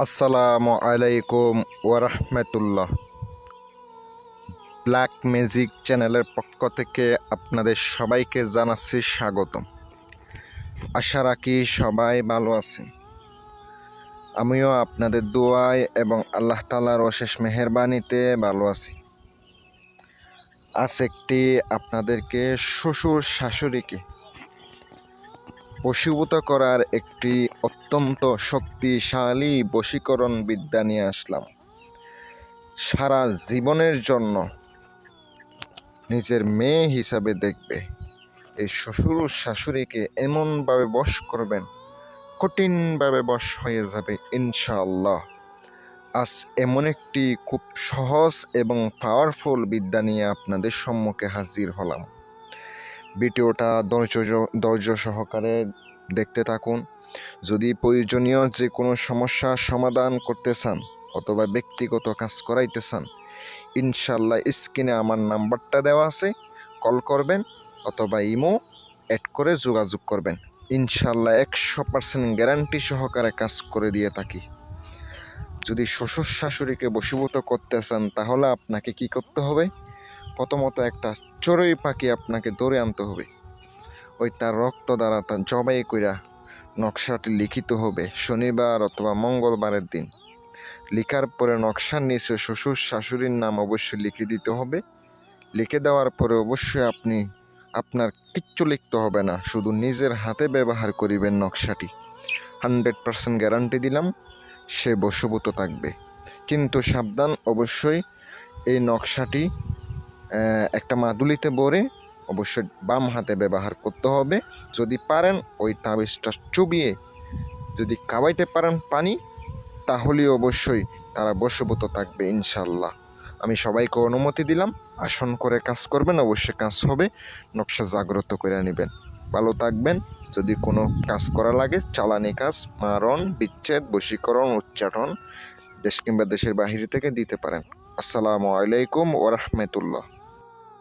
আসসালামু আলাইকুম ওরহমতুল্লাহ ব্ল্যাক ম্যাজিক চ্যানেলের পক্ষ থেকে আপনাদের সবাইকে জানাচ্ছি স্বাগতম। আশা রাখি সবাই ভালো আছেন। আমিও আপনাদের দোয়ায় এবং আল্লাহ তালার অশেষ মেহরবানিতে ভালো আছি। আজ একটি আপনাদেরকে শ্বশুর শাশুড়িকে বশীভূত করার একটি অত্যন্ত শক্তিশালী বশীকরণ বিদ্যা নিয়ে আসলাম। সারা জীবনের জন্য নিজের মেয়ে হিসাবে দেখবে। এই শ্বশুর শাশুড়িকে এমনভাবে বশ করবেন, কঠিনভাবে বশ হয়ে যাবে ইনশাআল্লাহ। আজ এমন একটি খুব সহজ এবং পাওয়ারফুল বিদ্যা নিয়ে আপনাদের সম্মুখে হাজির হলাম। ভিডিওটা ধৈর্য ধৈর্য সহকারে দেখতে থাকুন। যদি প্রয়োজনীয় যে কোনো সমস্যার সমাধান করতে চান অথবা ব্যক্তিগত কাজ করাইতে চান ইনশাল্লাহ স্ক্রিনে আমার নাম্বারটা দেওয়া আছে। কল করবেন অথবা ইমো অ্যাড করে যোগাযোগ করবেন। ইনশাল্লাহ একশো পার্সেন্ট গ্যারান্টি সহকারে কাজ করে দিয়ে থাকি। যদি শ্বশুর শাশুড়িকে বশীভূত করতে চান তাহলে আপনাকে কি করতে হবে? প্রথমত একটা চড়ুই পাখি আপনাকে ধরে আনতে হবে। ওই তার রক্ত দ্বারা তার জবাই কইরা নকশাটি লিখিত হবে শনিবার অথবা মঙ্গলবারের দিন। লিখার পরে নকশার নিচে শ্বশুর শাশুড়ির নাম অবশ্যই লিখে দিতে হবে। লিখে দেওয়ার পরে অবশ্যই আপনি, আপনার কিচ্ছু লিখতে হবে না, শুধু নিজের হাতে ব্যবহার করিবেন নকশাটি। হান্ড্রেড পার্সেন্ট গ্যারান্টি দিলাম, সে বশভূত থাকবে। কিন্তু সাবধান, অবশ্যই এই নকশাটি একটা মাদুলিতে ভরে অবশ্যই বাম হাতে ব্যবহার করতে হবে। যদি পারেন ওই তাবিজটা চুবিয়ে যদি কাবাইতে পারেন পানি তাহলে অবশ্যই তারা বশভূত থাকবে ইনশাল্লাহ আমি সবাইকে অনুমতি দিলাম, আসন করে কাজ করবেন, অবশ্যই কাজ হবে, নকশা জাগ্রত করে নেবেন। ভালো থাকবেন, যদি কোনো কাজ করা লাগে, চালানি কাজ, মারণ, বিচ্ছেদ, বশীকরণ উচ্চাটন দেশ কিংবা দেশের বাহিরে থেকে দিতে পারেন। আসসালামু আলাইকুম ওরহমতুল্লাহ